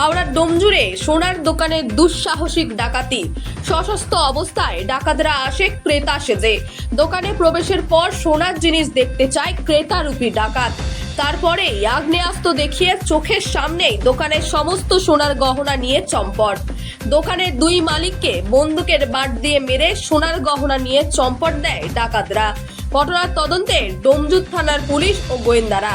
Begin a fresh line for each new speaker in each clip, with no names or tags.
হাওড়ার ডোমজুড়ে সোনার দোকানে দুঃসাহসিক ডাকাতি। সশস্ত্র অবস্থায় ডাকাতরা আসে, ক্রেতা সেজে। দোকানে প্রবেশের পর সোনার জিনিস দেখতে চায় ক্রেতারূপী ডাকাত। তারপরে আগ্নেয়াস্ত্র দেখিয়ে চোখের সামনেই দোকানের সমস্ত সোনার গহনা নিয়ে চম্পট। দোকানের দুই মালিককে বন্দুকের বাট দিয়ে মেরে সোনার গহনা নিয়ে চম্পট দেয় ডাকাতরা। ঘটনার তদন্তে ডোমজুদ থানার পুলিশ ও গোয়েন্দারা।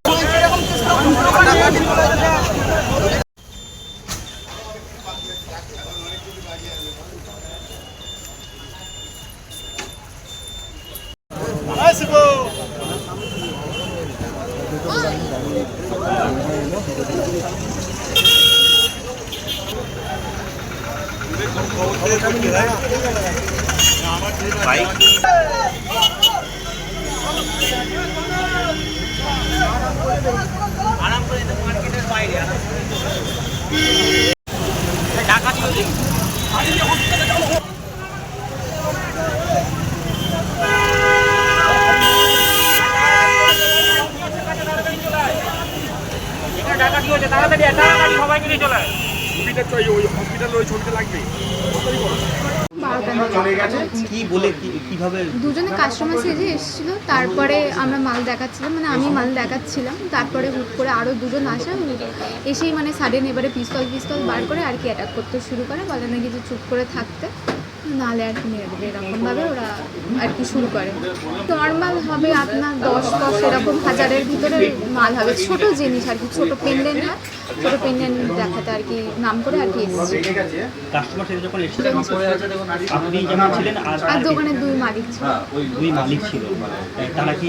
যাও
কজন ছিল দাদা
চলে।
কি বলে কীভাবে?
দুজনে কাস্টমার সেজে এসেছিল তারপরে আমরা মাল দেখাচ্ছিলাম মানে আমি মাল দেখাচ্ছিলাম তারপরে হুট করে আরও দুজন আসে এসেই মানে সাডেন এবারে পিস্তল পিস্তল বার করে আর কি অ্যাটাক করতে শুরু করে বলে নাকি যে চুপ করে থাকতে নাহলে আর কি মেরে দেবে এরকমভাবে ওরা আর কি শুরু করে। নর্মাল হবে আপনার দশ দশ এরকম হাজারের ভিতরে মাল হবে। ছোট জিনিস আর কি ছোট পেন্ডেন্ট হয় ছোটো পেন্ডেন্ট দেখাতে আর কি নাম করে আর কি এসেছি।
কাস্টমার সাথে যখন এসেছিলেন আপনি যেমন ছিলেন আর
দোকানে দুই মালিক ছিল।
দুই মালিক ছিল। তারা কি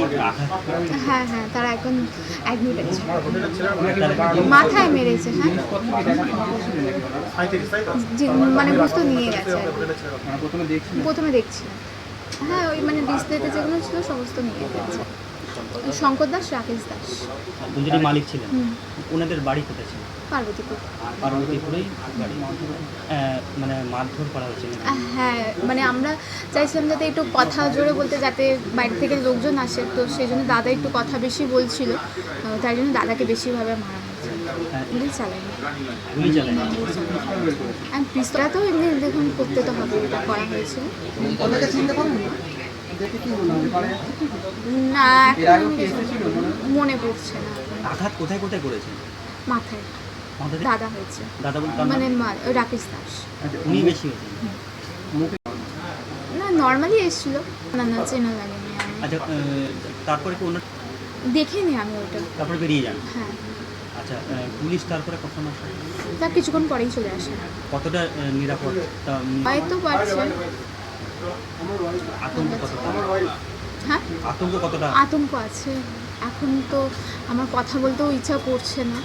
হ্যাঁ হ্যাঁ তারা এখন অ্যাডমিট আছে মাথায় মেরেছে হ্যাঁ? মানে বুঝতে নিয়ে গেছে। আর কি। প্রথমে দেখছি হ্যাঁ ওই মানে ডিসপ্লেতে যেগুলো ছিল সমস্ত নিয়ে গেছে। শঙ্কর দাস রাকেশ দাস।
দুজনই মালিক ছিলেন ওনাদের বাড়ি কোথায় ছিল?
পার্বতীপুর।
পার্বতীপুরেই বাড়ি। মানে মারধর করা হয়েছিল
হ্যাঁ মানে আমরা চাইছিলাম যাতে একটু কথা জোরে বলতে যাতে বাইরে থেকে লোকজন আসে তো সেই জন্য দাদা একটু কথা বেশি বলছিল। তাই জন্য দাদাকে বেশিভাবে মারা হয়েছে।
হ্যাঁ,
গুলি চালাইনি আর পিস্তলটা তো এমনি দেখুন করতে তো হবে এটা করা হয়েছিল না এখন মনে পড়ছে না।
আঘাত কোথায় কোথায় করেছে?
মাথায়। দাদা হয়েছে।
দাদা
মানে? রাকেশ দাস।
উনি বেশি হয়েছেন
না নর্মালি এসেছিল। না না চেনা লাগেনি
আচ্ছা তারপরে কি ওনার
দেখিনি আমি ওটা।
তারপরে বেরিয়ে যান?
হ্যাঁ।
আচ্ছা পুলিশ তারপরে কখন আসে?
তা কিছুক্ষণ পরেই চলে আসে।
কতটা নিরাপদ?
হয়তো পারছে।
আতঙ্ক কতটা
হ্যাঁ?
আতঙ্ক
আছে। এখন তো আমার কথা বলতেও ইচ্ছা করছে না।